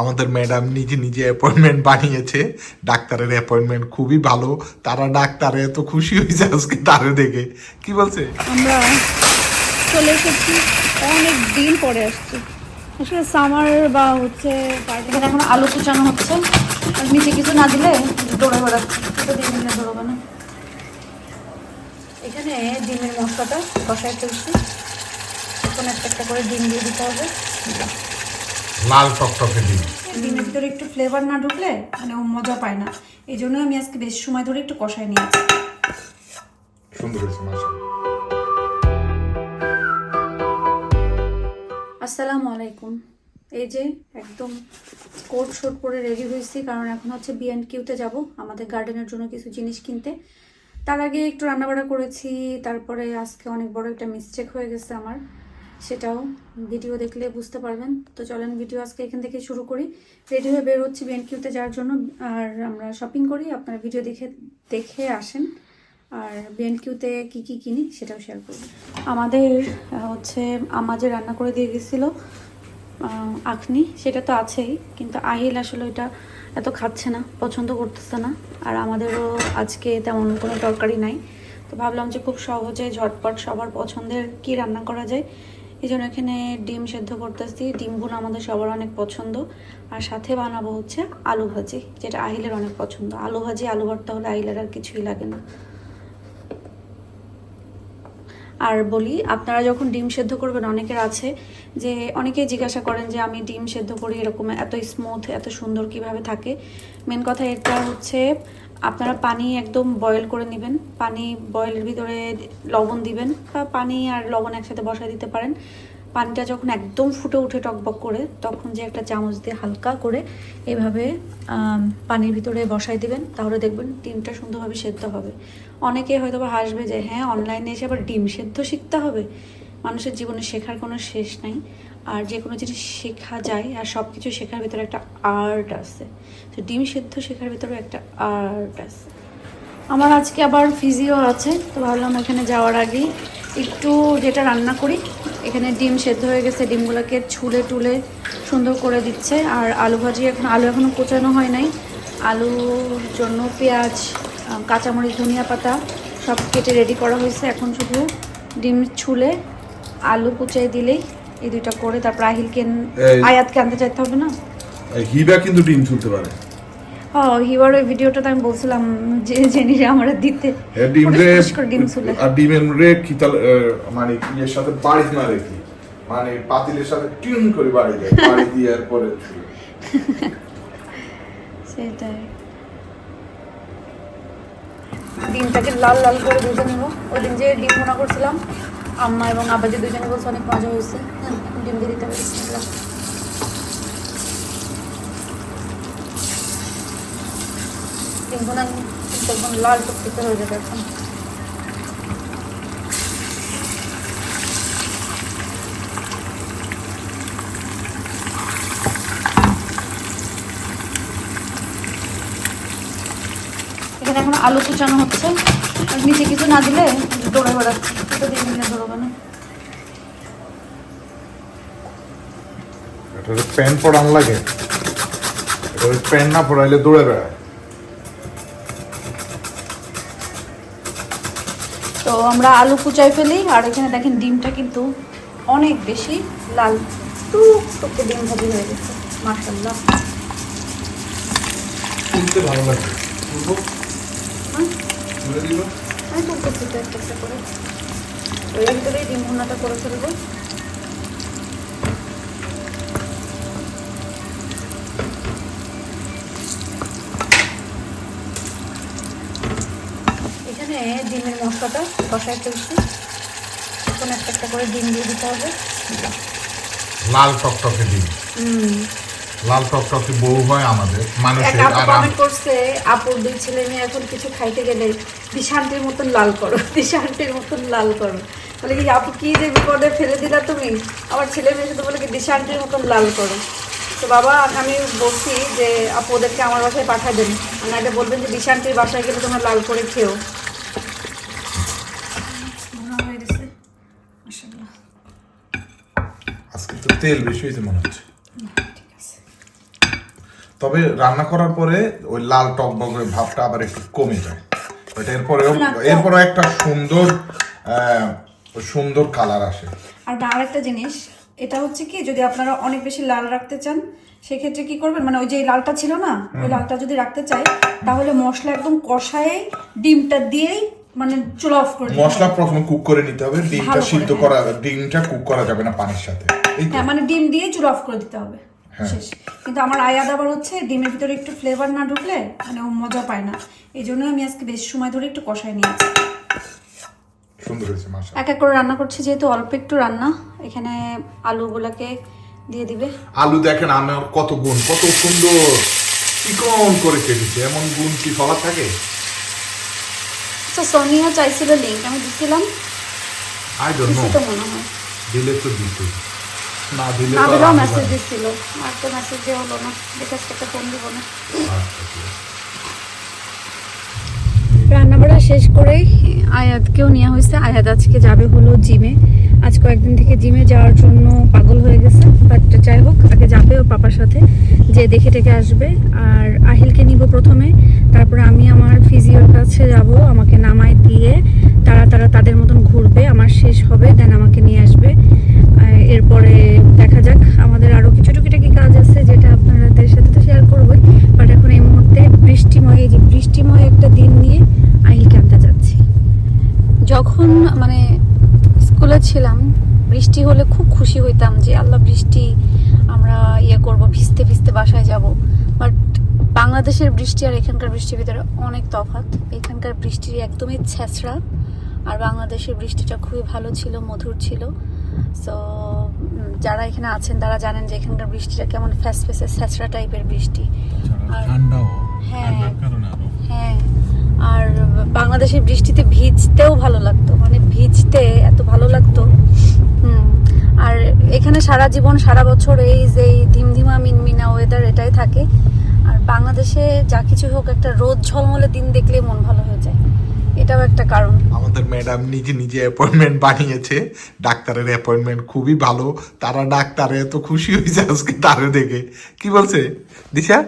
আমাদের ম্যাডাম নিজে নিজে অ্যাপয়েন্টমেন্ট বানিয়েছে। ডাক্তারের অ্যাপয়েন্টমেন্ট খুবই ভালো। তারা ডাক্তারে এত খুশি হয়েছে আজকে তারে দেখে। কি বলছে? আমরা চলে এসেছি। অনেক দিন পরে আসছি। আসলে সামার বা হচ্ছে এখানে এখন আলু কুচানো হচ্ছে। আর নিচে কিছু না দিলে দৌড়ে বেড়াচ্ছে। এটা দিয়ে দিলে দৌড়বে না। এখানে ডিমের মশলাটা কষাই ফেলছি। এখন একটা একটা করে ডিম দিয়ে দিতে হবে। লাল টকটকে ডিম। ডিমের ভিতরে একটু ফ্লেভার না ঢুকলে মানে ও মজা পায় না। এই জন্য আমি আজকে বেশ সময় ধরে একটু কষাই নিয়েছি। সুন্দর হয়েছে আসসালামু আলাইকুম। এই যে একদম কোট শোট পরে রেডি হয়েছি কারণ এখন হচ্ছে বিএন কিউতে যাব আমাদের গার্ডেনের জন্য কিছু জিনিস কিনতে। তার আগে একটু রান্নাবাড়া করেছি তারপরে আজকে অনেক বড় একটা মিস্টেক হয়ে গেছে আমার। সেটাও ভিডিও দেখলে বুঝতে পারবেন। তো চলেন ভিডিও আজকে এখান থেকে শুরু করি। রেডি হয়ে বের হচ্ছি বিএন কিউতে যাওয়ার জন্য। আর আমরা শপিং করি, আপনারা ভিডিও দেখে দেখে আসেন। আর বিএনকিউতে কি কি কিনি সেটাও শেয়ার করি আমাদের হচ্ছে আমা যে রান্না করে দিয়ে গেছিল আখনি, সেটা তো আছেই। কিন্তু আহিল আসলে ওইটা এত খাচ্ছে না, পছন্দ করতেছে না। আর আমাদেরও আজকে তেমন কোনো তরকারি নাই। তো ভাবলাম যে খুব সহজে ঝটপট সবার পছন্দের কি রান্না করা যায় এই জন্য এখানে ডিম সেদ্ধ করতেছি। ডিমগুলো আমাদের সবার অনেক পছন্দ। আর সাথে বানাবো হচ্ছে আলু ভাজি, যেটা আহিলের অনেক পছন্দ। আলু ভাজি, আলু ভর্তা হলে আহিলের আর কিছুই লাগে না। আর বলি, আপনারা যখন ডিম সেদ্ধ করবেন, অনেকের আছে যে, অনেকেই জিজ্ঞাসা করেন যে, আমি ডিম সেদ্ধ করি এরকম এত স্মুথ এত সুন্দর কীভাবে থাকে? মেন কথা এটা হচ্ছে আপনারা পানি একদম বয়েল করে নেবেন। পানি বয়েলের ভিতরে লবণ দিবেন বা পানি আর লবণ একসাথে বসায় দিতে পারেন। পানিটা যখন একদম ফুটে উঠে টকবক করে, তখন যে একটা চামচ দিয়ে হালকা করে এভাবে পানির ভিতরে বসায় দিবেন। তাহলে দেখবেন ডিমটা সুন্দরভাবে সেদ্ধ হবে। অনেকে হয়তো বা হাসবে যে হ্যাঁ অনলাইনে এসে আবার ডিম সেদ্ধ শিখতে হবে? মানুষের জীবনে শেখার কোনো শেষ নাই। আর যে কোনো জিনিস শেখা যায় আর সব কিছু শেখার ভিতরে একটা আর্ট আছে। তো ডিম সেদ্ধ শেখার ভিতরে একটা আর্ট আছে। আমার আজকে আবার ফিজিও আছে, তো ভাবলাম এখানে যাওয়ার আগেই একটু যেটা রান্না করি, এখানে ডিম সেদ্ধ হয়ে গেছে, ডিমগুলোকে ছুলে টুলে সুন্দর করে দিচ্ছে আর আলু ভাজি এখন, আলু এখনও কোচানো হয় নাই। আলুর জন্য পেঁয়াজ কাঁচামরিচ, ধনিয়া পাতা সব কেটে রেডি করা হয়েছে। এখন শুধু ডিম ছুলে আলু কুচাই দিলেই এই দুইটা করে তারপর আহিলকে আয়াতকে আনতে চাইতে হবে না? হিবা কিন্তু ডিম ছুলতে পারে। ও হিবার ওই ভিডিওটা তো আমি বলছিলাম যে জেনি আমার দিতে ডিম রে ডিম ছুলে আর ডিমের রে কি তাল মানে ইয়ের সাথে বাড়ি মারে কি মানে পাতিলের সাথে টিউন করে বাড়ি দেয় বাড়ি দিয়ে আর পরে সেটাই। ডিমটাকে লাল লাল করে ভেজে নেব। ওই দিন যে ডিম ভোনা করছিলাম আম্মা এবং আব্বাজি দুজনে বলছে অনেক মজা হয়েছে। হ্যাঁ, ডিম দিয়ে দিতে হবে একদম লাল টুকটুকে হয়ে যাবে এখন। এখানে এখন আলু কুচানো হচ্ছে। আর নিচে কিছু না দিলে দৌড়ে বেড়াচ্ছে এটা দিয়ে দিলে দৌড়বে না এটা প্যান পরান লাগে। এটা প্যান না পরাইলে দৌড়ে বেড়ায়। তো আমরা আলু কুচাই ফেলি আর এখানে দেখেন ডিমটা কিন্তু অনেক বেশি লাল টুক টুকে ডিম ভাজি হয়ে গেছে মার্শাল্লাহ তুলতে ভালো লাগে। তুলবো হ্যাঁ? তুলে দিব? আমি তুলতেছি একটা একটা ওই ভিতরেই ডিম ভুনাটা করে ফেলব। এখানে ডিমের মশলাটা কষায় ফেলছি। এখন একটা একটা করে ডিম দিয়ে দিতে হবে। লাল টকটকে ডিম। হুম। লাল টকটকে বউ হয় আমাদের মানুষের আর কমেন্ট করছে আপুর দুই ছেলে মেয়ে এখন কিছু খাইতে গেলে দিশান্তির মতন লাল করো দিশান্তির মতন লাল করো। বলে কি আপু কি যে বিপদে ফেলে দিলা তুমি? আমার ছেলে মেয়ে শুধু বলে কি দিশান্তির মতন লাল করো। তো বাবা আমি বলছি যে আপু ওদেরকে আমার বাসায় পাঠায় দেন। আর এটা বলবেন যে দিশান্তির বাসায় গেলে তোমরা লাল করে খেও। আজকে তো তেল বেশি হয়েছে মনে হচ্ছে। তবে রান্না করার পরে ওই লাল টকবগের ভাবটা আবার একটু কমে যায়। ওইটা এরপরেও না, এরপরে একটা সুন্দর সুন্দর কালার আসে। আর আরেকটা জিনিস এটা হচ্ছে কি যদি আপনারা অনেক বেশি লাল রাখতে চান সেক্ষেত্রে কি করবেন? মানে ওই যে লালটা ছিল না ওই লালটা যদি রাখতে চাই তাহলে মশলা একদম কষায়ে ডিমটা দিয়েই মানে চুলা অফ করে মশলা প্রথমে কুক করে নিতে হবে ডিমটা সিদ্ধ হ্যাঁ। করা ডিমটা কুক করা যাবে না পানির সাথে। হ্যাঁ মানে ডিম দিয়ে চুলা অফ করে দিতে হবে। শেষ। কিন্তু আমার আয়াদ আবার হচ্ছে ডিমের ভিতরে একটু ফ্লেভার না ঢুকলে মানে ও মজা পায় না। এই জন্য আমি আজকে বেশ সময় ধরে একটু কষায় নিয়েছি। সুন্দর হয়েছে মাসা এক এক করে রান্না করছি যেহেতু অল্প একটু রান্না এখানে আলুগুলাকে দিয়ে দিবে। আলু দেখেন আমার কত গুণ কত সুন্দর। চিকন করে কেটেছে এমন গুণ কি সবার থাকে? তো সোনিয়া চাইছিল লিঙ্ক আমি দিছিলাম। আই ডোন্ট নো হয়। দিলে তো দিত না দিলে না তো আর দিলেও মেসেজ। দিচ্ছিল। আর তো মেসেজ দেওয়া হলো না। বিকাশ একটা ফোন দিব না আচ্ছা, ঠিক আছে। রান্নাবাড়া শেষ করেই আয়াতকেও নেওয়া হয়েছে। আয়াত আজকে যাবে হলো জিমে। আজ কয়েকদিন থেকে জিমে যাওয়ার জন্য পাগল হয়ে গেছে বাট যাই হোক, আগে যাবে ওর পাপার সাথে, যে দেখে টেকে আসবে। আর আহিলকে নিব প্রথমে, তারপরে আমি আমার ফিজিওর কাছে যাব, আমাকে নামায় দিয়ে তারা তারা তাদের মতন ঘুরবে, আমার শেষ হবে দেন আমাকে নিয়ে আসবে। এরপরে দেখা যাক, আমাদের আরও কিছু টুকিটাকি কাজ আছে যেটা আপনাদের সাথে তো শেয়ার করবোই বাট এখন এই মুহূর্তে বৃষ্টিময় এই যে বৃষ্টিময় একটা দিন নিয়ে আহিলকে আনতে যাচ্ছি যখন মানে স্কুলে ছিলাম বৃষ্টি হলে খুব খুশি হইতাম যে আল্লাহ বৃষ্টি আমরা ইয়ে করব ভিজতে ভিজতে বাসায় যাব। বাট বাংলাদেশের বৃষ্টি আর এখানকার বৃষ্টির ভিতরে অনেক তফাৎ। এখানকার বৃষ্টি একদমই ছেঁচড়া আর বাংলাদেশের বৃষ্টিটা খুবই ভালো ছিল মধুর ছিল। সো যারা এখানে আছেন তারা জানেন যে এখানকার বৃষ্টিটা কেমন ফ্যাস ফ্যাসে ছেঁচড়া টাইপের বৃষ্টি। আর- হ্যাঁ। হ্যাঁ। আর বাংলাদেশের বৃষ্টিতে ভিজতেও ভালো লাগতো। মানে ভিজতে এত ভালো লাগতো হুম আর এখানে সারা জীবন সারা বছর এই যে এই ধিমধিমা মিনমিনা ওয়েদার এটাই থাকে। আর বাংলাদেশে যা কিছু হোক একটা রোদ ঝলমলে দিন দেখলে মন ভালো হয়ে যায়। এটাও একটা কারণ। আমাদের ম্যাডাম নিজে নিজে অ্যাপয়েন্টমেন্ট বানিয়েছে। ডাক্তারের অ্যাপয়েন্টমেন্ট খুবই ভালো। তারা ডাক্তারে এত খুশি হয়েছে আজকে তারে দেখে। কি বলছে? দিশা?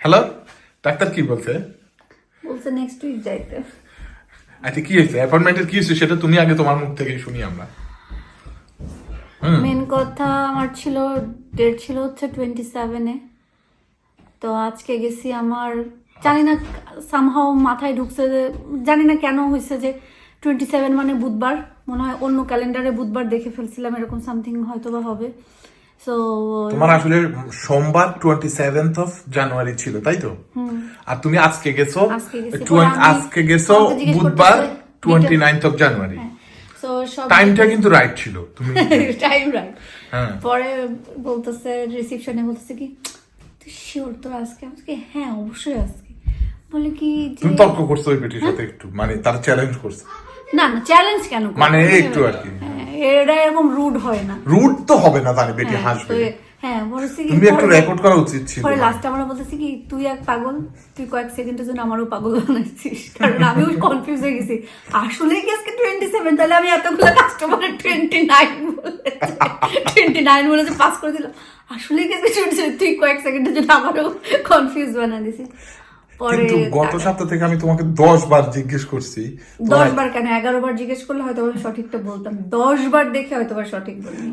হ্যালো ডাক্তার কি বলছে? বলছে নেক্সট উইক যাইতে। আচ্ছা কি হয়েছে? অ্যাপয়েন্টমেন্টের কি হয়েছে সেটা তুমি আগে তোমার মুখ থেকে শুনি আমরা। মেন কথা আমার ছিল ডেট ছিল হচ্ছে টোয়েন্টি সেভেনে তো আজকে গেছি আমার জানি না সামহাও মাথায় ঢুকছে যে জানি না কেন হয়েছে যে টোয়েন্টি সেভেন মানে বুধবার। মনে হয় অন্য ক্যালেন্ডারে বুধবার দেখে ফেলছিলাম এরকম সামথিং হয়তো বা হবে। সো তোমার আসলে সোমবার টোয়েন্টি সেভেন্থ অফ জানুয়ারি ছিল তাই তো? আর তুমি আজকে গেছো আজকে গেছি। 20 পরে আমি আজকে গেছো বুধবার twenty ninth of January so সব টাইমটা কিন্তু রাইট ছিল তুমি টাইম রাইট হ্যাঁ। পরে বলতেছে রিসেপশনে বলতেছে কি তুই শিওর তো আজকে? আজকে হ্যাঁ অবশ্যই আজকে। বলে কি তুমি তর্ক করছ ওই বেটির সাথে একটু মানে তার চ্যালেঞ্জ করছে। না না চ্যালেঞ্জ কেন মানে একটু আর কি। হ্যাঁ, এটা এরকম রুড হয় না। রুট তো হবে না জানি বেটি হ্যাঁ, হাসবে। তো হ্যাঁ বলছি কি তুমি একটু রেকর্ড করা উচিত ছিল। পরে লাস্ট আমরা বলতেছি কি তুই এক পাগল তুই কয়েক সেকেন্ডের জন্য আমারও পাগল বানাইছিস। কারণ আমিও কনফিউজ হয়ে গেছি। আসলে কি আজকে টোয়েন্টি সেভেন তাহলে আমি এতগুলো কাস্টমারের টোয়েন্টি নাইন বলে টোয়েন্টি নাইন বলে যে পাস করে দিলাম। আসলে কি আজকে টোয়েন্টি তুই কয়েক সেকেন্ডের জন্য আমারও কনফিউজ দিছিস। পরে কিন্তু গত সপ্তাহ থেকে আমি তোমাকে দশ বার জিজ্ঞেস করছি। দশ বার কেন? এগারো বার জিজ্ঞেস করলে হয়তো আমি সঠিকটা বলতাম। দশ বার দেখে হয়তো বা সঠিক বলিনি।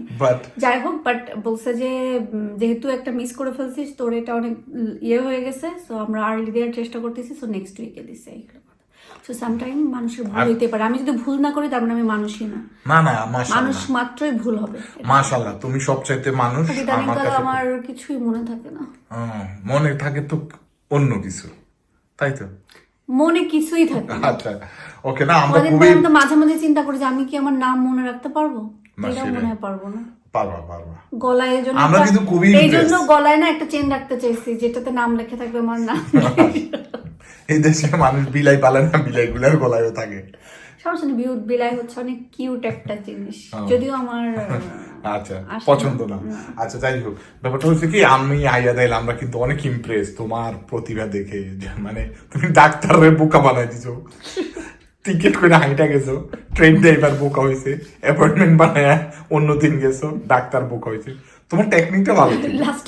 যাই হোক বাট বলছে যে যেহেতু একটা মিস করে ফেলছিস তোর এটা অনেক ইয়ে হয়ে গেছে সো আমরা আর্লি দেওয়ার চেষ্টা করতেছি সো নেক্সট উইকে দিছে এইগুলো সো সামটাইম মানুষের ভুল হইতে পারে। আমি যদি ভুল না করি তার মানে আমি মানুষই না। না না মানুষ মাত্রই ভুল হবে। মাশাআল্লাহ তুমি সবচাইতে মানুষ আমার কিছুই মনে থাকে না। মনে থাকে তো অন্য কিছু। তাই তো? মনে কিছুই থাকে আচ্ছা ওকে না আমরা খুবই আমি তো মাঝে মাঝে চিন্তা করি যে আমি কি আমার নাম মনে রাখতে পারব? এটা মনে পারব না। পারবা পারবা। গলায় এই আমরা কিন্তু খুবই এই জন্য গলায় না একটা চেন রাখতে চাইছি যেটাতে নাম লেখা থাকবে আমার নাম। এই দেশে মানুষ বিলাই পালে না বিলাই গুলার গলায়ও থাকে। সমস্যা নেই বিউট বিলাই হচ্ছে অনেক কিউট একটা জিনিস। যদিও আমার আচ্ছা পছন্দ না। আচ্ছা যাই হোক ব্যাপারটা হচ্ছে কি আমি আইয়া দাইল আমরা কিন্তু অনেক ইমপ্রেস তোমার প্রতিভা দেখে। মানে তুমি ডাক্তারের বোকা বানাই দিছো। টিকিট করে হাইটা গেছো ট্রেন ড্রাইভার বোকা হয়েছে অ্যাপয়েন্টমেন্ট বানায় অন্য দিন গেছো ডাক্তার বোকা হয়েছে তোমার টেকনিকটা ভালো লাস্ট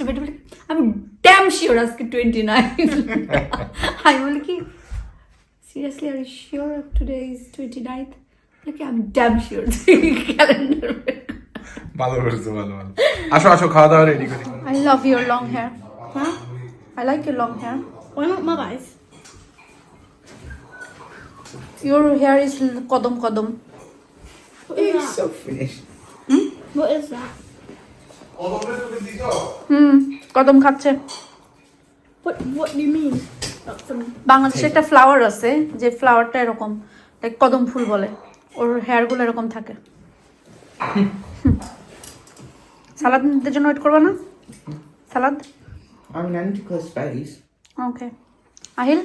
আমি ড্যাম শিওর আজকে টোয়েন্টি নাইন আমি বলি কি seriously R sure today is twenty ninth কি আমি ড্যাম শিওর ক্যালেন্ডার ভালো করেছো ভালো ভালো আসো আসো খাওয়া দাওয়া রেডি করি I love your long hair. Huh? I like your long hair. Why not my guys? Your hair is kodom kodom. It's so finished. What is that? হুম কদম খাচ্ছে What What do you mean? বাংলাদেশে একটা flower আছে যে ফ্লাওয়ারটা এরকম কদম ফুল বলে ওর হেয়ারগুলো এরকম থাকে। সালাদের জন্য ওয়েট করবে না? Salad? I mean, I to close space. Okay Ahil?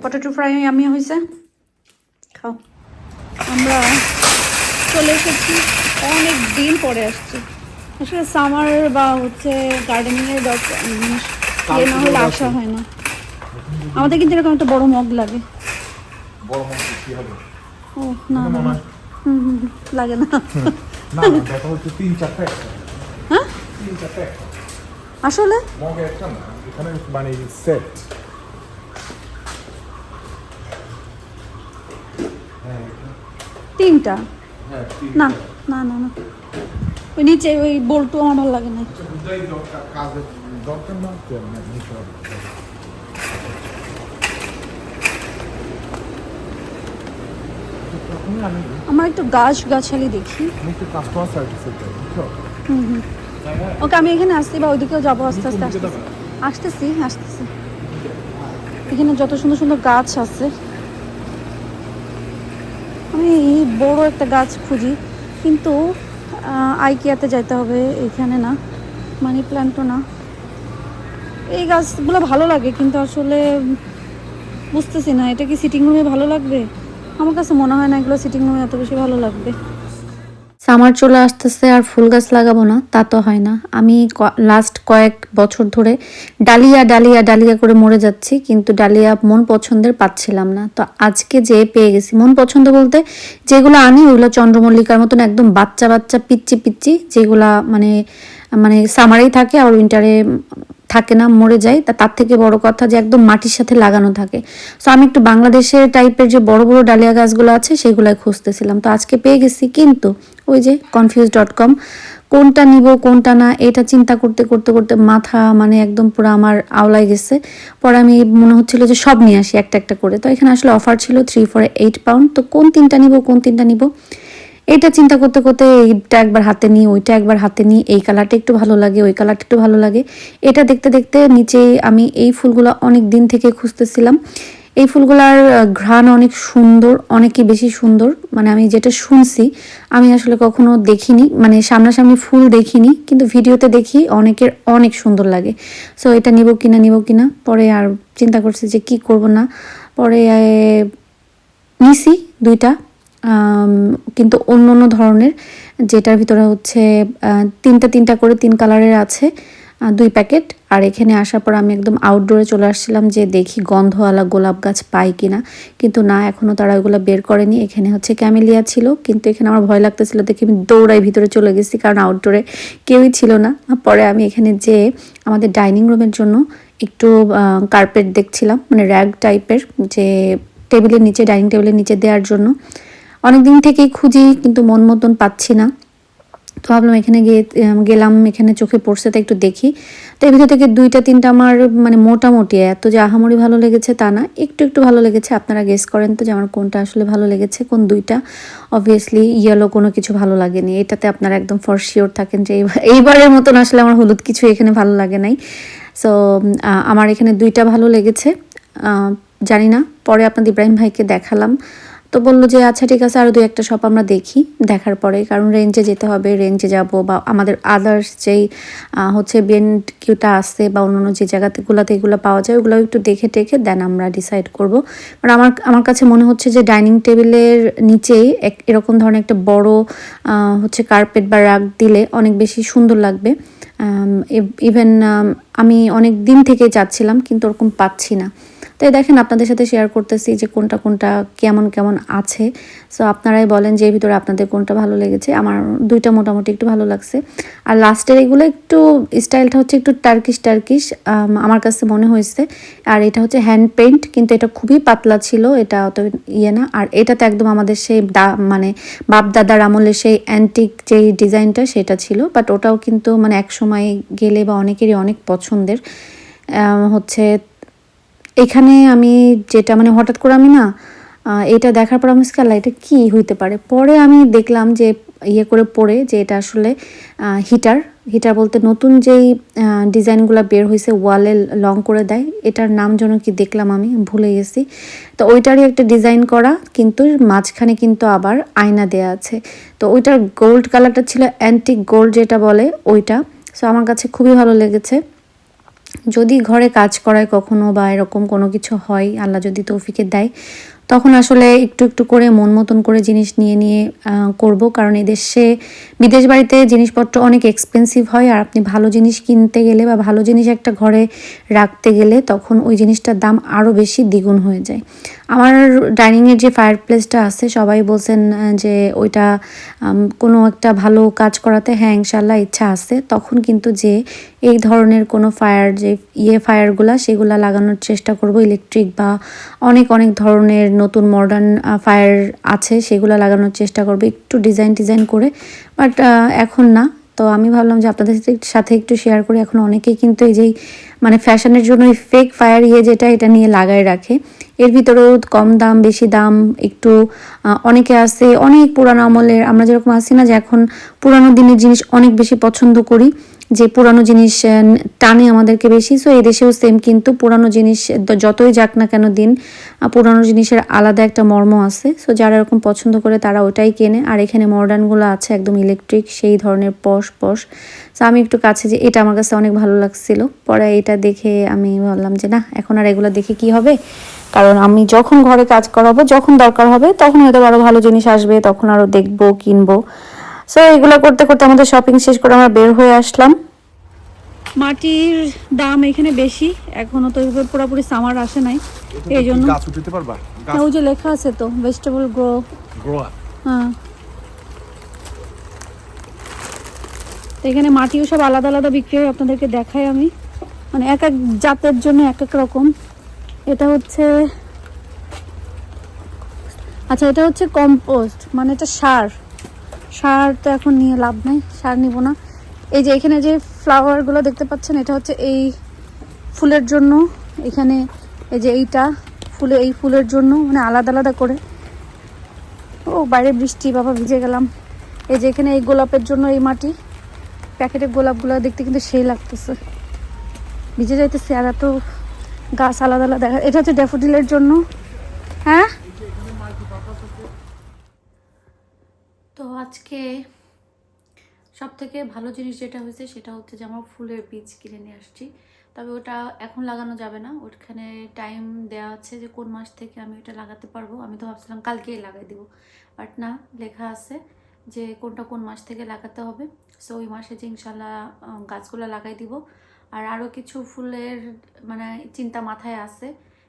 Potato fry আমি হয়েছে খাও। আমরা চলে এসেছি অনেক দিন পরে আসছি। আসলে সামার বা হচ্ছে গার্ডেনিংয়ের ইয়ে না হলে আসা হয় না। আমাদের কিন্তু এরকম একটা বড় মগ লাগে। বড় মনে কি হবে? ও না না। হুম লাগে না। না না হচ্ছে তিন চারটা হ্যাঁ? তিন চারটা আসলে? মগে একটা না এখানে মানে সেট তিনটা? হ্যাঁ না না না না। ওই নিচে ওই বল্টু আমার ভালো লাগে না। দুটাই দরকার না তো না নিতে হবে আমি আমার একটু গাছ গাছালি দেখি। ওকে আমি এখানে আসছি বা ওইদিকেও যাব আস্তে আস্তে আসতেছি আসতেছি আসতেছি। এখানে যত সুন্দর সুন্দর গাছ আছে। আমি বড় একটা গাছ খুঁজি কিন্তু আইকিয়াতে যাইতে হবে এখানে না। মানি প্ল্যান্টও না। এই গাছগুলো ভালো লাগে, কিন্তু আসলে বুঝতেছি না, এটা কি সিটিং রুমে ভালো লাগবে? আমার কাছে মনে হয় না এগুলো সিটিং রুমে এত বেশি ভালো লাগবে। সামার চলে আসতেছে আর ফুল গাছ লাগাবো না, তা তো হয় না। আমি লাস্ট কয়েক বছর ধরে ডালিয়া ডালিয়া ডালিয়া করে মরে যাচ্ছি, কিন্তু ডালিয়া মন পছন্দের পাচ্ছিলাম না। তো আজকে যে পেয়ে গেছি, মন পছন্দ বলতে যেগুলো আনি ওগুলো চন্দ্রমল্লিকার মতন একদম বাচ্চা বাচ্চা, পিচ্চি পিচ্চি, যেগুলা মানে মানে সামারেই থাকে আর উইন্টারে থাকে না, মরে যায়। তা তার থেকে বড় কথা যে একদম মাটির সাথে লাগানো থাকে। সো আমি একটু বাংলাদেশের টাইপের যে বড় বড় ডালিয়া গাছগুলো আছে, সেগুলাই খুঁজতেছিলাম। তো আজকে পেয়ে গেছি কিন্তু ওই যে কনফিউজ ডট কম কোনটা নিব, কোনটা না, এটা চিন্তা করতে করতে করতে মাথা মানে একদম পুরো আমার আওলায় গেছে। পরে আমি মনে হচ্ছিল যে সব নিয়ে আসি একটা একটা করে। তো এখানে আসলে অফার ছিল থ্রি ফর এইট পাউন্ড তো কোন তিনটা নিব, কোন তিনটা নিব? এটা চিন্তা করতে করতে এইটা একবার হাতে নিই ওইটা একবার হাতে নিই এই কালারটা একটু ভালো লাগে, ওই কালারটা একটু ভালো লাগে। এটা দেখতে দেখতে নিচে আমি এই ফুলগুলো অনেক দিন থেকে খুঁজতেছিলাম। এই ফুলগুলার ঘ্রাণ অনেক সুন্দর, অনেকই বেশি সুন্দর। মানে আমি যেটা শুনছি, আমি আসলে কখনো দেখিনি মানে সামনাসামনি ফুল দেখিনি, কিন্তু ভিডিওতে দেখি অনেকের অনেক সুন্দর লাগে। সো এটা নিব কিনা নিব কিনা, পরে আর চিন্তা করছি যে কি করব না। পরে নিছি দুইটা। কিন্তু অন্য অন্য ধরনের, যেটার ভিতরে হচ্ছে তিনটা তিনটা করে তিন কালারের আছে দুই প্যাকেট। আর এখানে আসার পর আমি একদম আউটডোরে চলে আসছিলাম যে দেখি গন্ধওয়ালা গোলাপ গাছ পাই কিনা। কিন্তু না এখনও তারা ওইগুলো বের করেনি। এখানে হচ্ছে ক্যামেলিয়া ছিল, কিন্তু এখানে আমার ভয় লাগতেছিল দেখে আমি দৌড়াই ভিতরে চলে গেছি, কারণ আউটডোরে কেউই ছিল না। পরে আমি এখানে যে আমাদের ডাইনিং রুমের জন্য একটু কার্পেট দেখছিলাম মানে র্যাগ টাইপের যে টেবিলের নিচে ডাইনিং টেবিলের নিচে দেওয়ার জন্য। অনেক দিন থেকেই খুঁজি, কিন্তু মন মতন পাচ্ছি না। তো ভাবলাম এখানে গিয়ে গেলাম, এখানে চোখে পড়ছে তো একটু দেখি। তো এর ভিতর থেকে দুইটা, তিনটা আমার মানে মোটামুটি, এত যে আহামরি ভালো লেগেছে তা না, একটু একটু ভালো লেগেছে, আপনারা গেস করেন তো যে আমার কোনটা আসলে ভালো লেগেছে, কোন দুইটা। অবভিয়াসলি ইয়েলো কোনো কিছু ভালো লাগেনি, এটাতে আপনারা একদম ফর শিওর থাকেন যে এইবারের মতন আসলে আমার হলুদ কিছু এখানে ভালো লাগে নাই। সো আমার এখানে দুইটা ভালো লেগেছে জানি না, পরে আপনাদের ইব্রাহিম ভাইকে দেখালাম। তো বলল যে আচ্ছা ঠিক আছে আরও দু একটা শপ আমরা দেখি। দেখার পরে, কারণ রেঞ্জে যেতে হবে রেঞ্জে যাব বা আমাদের আদার্স যেই হচ্ছে বেন্ড কিউটা আছে বা অন্যান্য যে জায়গাতেগুলোতে এগুলো পাওয়া যায়, ওগুলো একটু দেখে টেখে দেন আমরা ডিসাইড করব। কারণ আমার আমার কাছে মনে হচ্ছে যে ডাইনিং টেবিলের নিচেই এক, এরকম ধরনের একটা বড় হচ্ছে কার্পেট বা রাগ দিলে অনেক বেশি সুন্দর লাগবে। ইভেন আমি অনেক দিন থেকে চাচ্ছিলাম, কিন্তু ওরকম পাচ্ছি না। তো এই দেখেন আপনাদের সাথে শেয়ার করতেছি যে কোনটা কোনটা কেমন কেমন আছে। সো আপনারাই বলেন যে ভিতরে আপনাদের কোনটা ভালো লেগেছে। আমার দুইটা মোটামুটি একটু ভালো লাগছে। আর লাস্টের এগুলো একটু স্টাইলটা হচ্ছে একটু টার্কিশ টার্কিশ আমার কাছে মনে হয়েছে। আর এটা হচ্ছে হ্যান্ড পেইন্ট কিন্তু এটা খুবই পাতলা ছিল, এটা অত ইয়ে না। আর এটাতে একদম আমাদের সেই দা মানে বাপ দাদার আমলের সেই অ্যান্টিক যেই ডিজাইনটা সেটা ছিল। বাট ওটাও কিন্তু মানে এক সময় গেলে বা অনেকেরই অনেক পছন্দের। হচ্ছে এখানে আমি যেটা মানে হঠাৎ করে আমি না এটা দেখার পর আমি আল্লাহ, এটা কি হইতে পারে? পরে আমি দেখলাম যে ইয়ে করে পড়ে যে এটা আসলে হিটার। হিটার বলতে নতুন যেই ডিজাইনগুলো বের হয়েছে ওয়ালে লং করে দেয়, এটার নাম যেন কি দেখলাম আমি, ভুলে গেছি। তো ওইটারই একটা ডিজাইন করা, কিন্তু মাঝখানে কিন্তু আবার আয়না দেয়া আছে। তো ওইটার গোল্ড কালারটা ছিল অ্যান্টিক গোল্ড যেটা বলে, ওইটা। সো আমার কাছে খুবই ভালো লেগেছে। যদি ঘরে কাজ করায় কখনো বা এরকম কোনো কিছু হয়, আল্লাহ যদি তৌফিকে দেয়, তখন আসলে একটু একটু করে মন মতন করে জিনিস নিয়ে নিয়ে করব। কারণ এদেশে দেশে বিদেশ বাড়িতে জিনিসপত্র অনেক এক্সপেন্সিভ হয়। আর আপনি ভালো জিনিস কিনতে গেলে বা ভালো জিনিস একটা ঘরে রাখতে গেলে তখন ওই জিনিসটার দাম আরও বেশি দ্বিগুণ হয়ে যায়। আমার ডাইনিংয়ের যে ফায়ার প্লেসটা আছে, সবাই বলছেন যে ওইটা কোনো একটা ভালো কাজ করাতে হ্যাঁ ইনশাল্লাহ ইচ্ছা আছে। তখন কিন্তু যে এই ধরনের কোনো ফায়ার যে ইয়ে ফায়ারগুলা সেগুলা লাগানোর চেষ্টা করব। ইলেকট্রিক বা অনেক অনেক ধরনের নতুন মডার্ন ফায়ার আছে, সেগুলো লাগানোর চেষ্টা করব। একটু ডিজাইন ডিজাইন করে বাট এখন না। তো আমি ভাবলাম যে আপনাদের সাথে- একটু শেয়ার করি। এখন অনেকেই কিন্তু এই যেই মানে ফ্যাশনের জন্য এই ফেক ফায়ার ইয়ে যেটা, এটা নিয়ে লাগায় রাখে। এর ভিতরেও কম দাম, বেশি দাম, একটু অনেকে আছে, অনেক পুরানো আমলের আমরা যেরকম আছি না যে এখন পুরানো দিনের জিনিস অনেক বেশি পছন্দ করি। যে পুরানো জিনিস টানে আমাদেরকে বেশি। সো এই দেশেও সেম কিন্তু পুরানো জিনিস যতই যাক না কেন দিন পুরানো জিনিসের আলাদা একটা মর্ম আছে। সো যারা এরকম পছন্দ করে তারা ওটাই কেনে। আর এখানে মডার্নগুলো আছে, একদম ইলেকট্রিক সেই ধরনের পশ পশ সো আমি একটু কাছে যে, এটা আমার কাছে অনেক ভালো লাগছিল। পরে এটা দেখে আমি ভাবলাম যে না এখন আর এগুলো দেখে কি হবে? কারণ আমি যখন ঘরে কাজ করাবো, যখন দরকার হবে, তখন হয়তো আরও ভালো জিনিস আসবে, তখন আরও দেখব, কিনবো। সো এগুলো করতে করতে আমাদের শপিং শেষ করে আমরা বের হয়ে আসলাম। মাটির দাম এখানে বেশি এখনও তো পুরোপুরি সামার আসে নাই এই জন্য গাছ উঠাতে পারবা। হ্যাঁ, ওই যে লেখা আছে তো ভেজিটেবল গ্রো গ্রোয়ার হ্যাঁ। তো এখানে মাটিও সব আলাদা আলাদা বিক্রি হয় আপনাদেরকে দেখাই আমি। মানে এক এক জাতের জন্য এক এক রকম। এটা হচ্ছে আচ্ছা এটা হচ্ছে কম্পোস্ট মানে এটা সার। সার তো এখন নিয়ে লাভ নাই, সার নিব না। এই যে এখানে যে ফ্লাওয়ারগুলো দেখতে পাচ্ছেন, এটা হচ্ছে এই ফুলের জন্য। এখানে এই যে এইটা, ফুলে এই ফুলের জন্য মানে আলাদা আলাদা করে। ও, বাইরে বৃষ্টি, বাবা, ভিজে গেলাম। এই যে এখানে এই গোলাপের জন্য এই মাটি প্যাকেটের গোলাপগুলো দেখতে কিন্তু সেই লাগতেছে। ভিজে যাইতেছে আর এত গাছ আলাদা আলাদা এটা হচ্ছে ড্যাফোডিলের জন্য। হ্যাঁ তো আজকে সব থেকে ভালো জিনিস যেটা হয়েছে সেটা হচ্ছে যে আমার ফুলের বীজ কিনে নিয়ে আসছি। তবে ওটা এখন লাগানো যাবে না। ওখানে টাইম দেওয়া আছে যে কোন মাস থেকে আমি ওটা লাগাতে পারব। আমি তো ভাবছিলাম কালকেই লাগাই দিব। বাট না, লেখা আছে যে কোনটা কোন মাস থেকে লাগাতে হবে। সো ওই মাসে যে ইনশাল্লাহ গাছগুলো লাগাই দিব। আর আরও কিছু ফুলের মানে চিন্তা মাথায় আছে।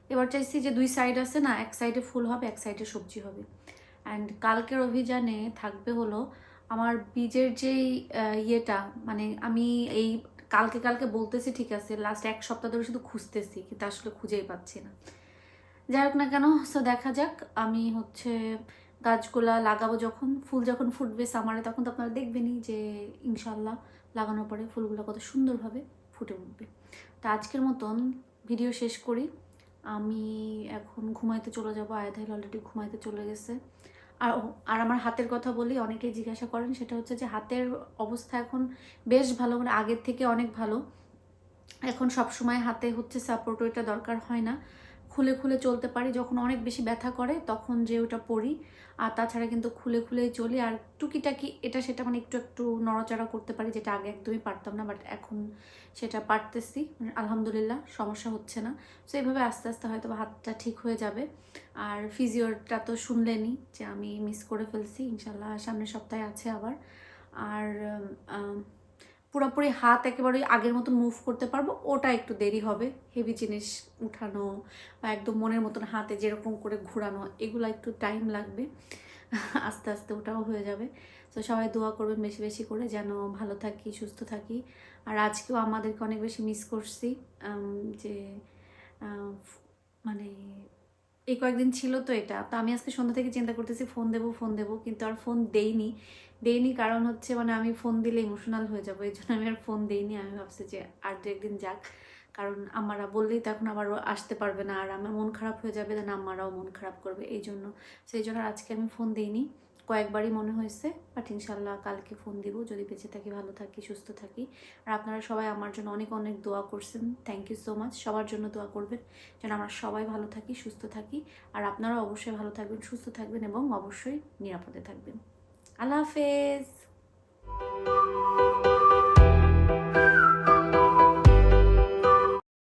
এবার চাইছি যে দুই সাইড আছে না, এক সাইডে ফুল হবে, এক সাইডে সবজি হবে। অ্যান্ড কালকের অভিযানে থাকবে হলো আমার বীজের যেই ইয়েটা মানে আমি এই কালকে কালকে বলতেছি ঠিক আছে লাস্ট এক সপ্তাহ ধরে শুধু খুঁজতেছি, কিন্তু আসলে খুঁজেই পাচ্ছি না। যাই হোক না কেন সো দেখা যাক, আমি হচ্ছে গাছগুলা লাগাবো যখন, ফুল যখন ফুটবে সামারে তখন তো আপনারা দেখবেনই যে ইনশাল্লাহ লাগানোর পরে ফুলগুলো কত সুন্দরভাবে ফুটে উঠবে। তো আজকের মতন ভিডিও শেষ করি। আমি এখন ঘুমাইতে চলে যাব আয়াধাইল অলরেডি ঘুমাইতে চলে গেছে। আর আর আমার হাতের কথা বলি অনেকে জিজ্ঞাসা করেন, সেটা হচ্ছে যে হাতের অবস্থা এখন বেশ ভালো মানে আগের থেকে অনেক ভালো। এখন সব সময় হাতে হচ্ছে সাপোর্ট ওইটা দরকার হয় না। খুলে খুলে চলতে পারি, যখন অনেক বেশি ব্যথা করে তখন যে ওটা পড়ি। আর তাছাড়া কিন্তু খুলে খুলেই চলি। আর টুকিটাকি এটা সেটা মানে একটু একটু নড়াচড়া করতে পারি, যেটা আগে একদমই পারতাম না, বাট এখন সেটা পারতেছি। মানে আলহামদুলিল্লাহ, সমস্যা হচ্ছে না। সো এইভাবে আস্তে আস্তে হয়তো হাতটা ঠিক হয়ে যাবে। আর ফিজিওটা তো শুনলেনি যে আমি মিস করে ফেলছি। ইনশাল্লাহ সামনের সপ্তাহে আছে আবার। আর পুরোপুরি হাত একেবারে আগের মতন মুভ করতে পারব, ওটা একটু দেরি হবে। হেভি জিনিস উঠানো বা একদম মনের মতন হাতে যেরকম করে ঘোরানো, এগুলো একটু টাইম লাগবে। আস্তে আস্তে ওটাও হয়ে যাবে। তো সবাই দোয়া করবেন বেশি বেশি করে যেন ভালো থাকি, সুস্থ থাকি। আর আজকেও আমাদেরকে অনেক বেশি মিস করছি যে মানে এই কয়েকদিন ছিল তো এটা। তো আমি আজকে সন্ধ্যা থেকে চিন্তা করতেছি ফোন দেবো ফোন দেবো, কিন্তু আর ফোন দেইনি। দেইনি কারণ হচ্ছে মানে আমি ফোন দিলে ইমোশনাল হয়ে যাব, এই জন্য আমি আর ফোন দেইনি। আমি ভাবছি যে আর দু একদিন যাক। কারণ আমারা বললেই তখন আবার আসতে পারবে না, আর আমার মন খারাপ হয়ে যাবে দেন আমারাও মন খারাপ করবে, এই জন্য। সেই জন্য আজকে আমি ফোন দিইনি। কয়েকবারই মনে হয়েছে বাট ইনশাল্লাহ কালকে ফোন দিব। যদি বেঁচে থাকি, ভালো থাকি, সুস্থ থাকি। আর আপনারা সবাই আমার জন্য অনেক অনেক দোয়া করছেন। থ্যাংক ইউ সো মাচ সবার জন্য দোয়া করবেন, যেন আমরা সবাই ভালো থাকি, সুস্থ থাকি। আর আপনারা অবশ্যই ভালো থাকবেন, সুস্থ থাকবেন এবং অবশ্যই নিরাপদে থাকবেন। আল্লাহ হাফেজ।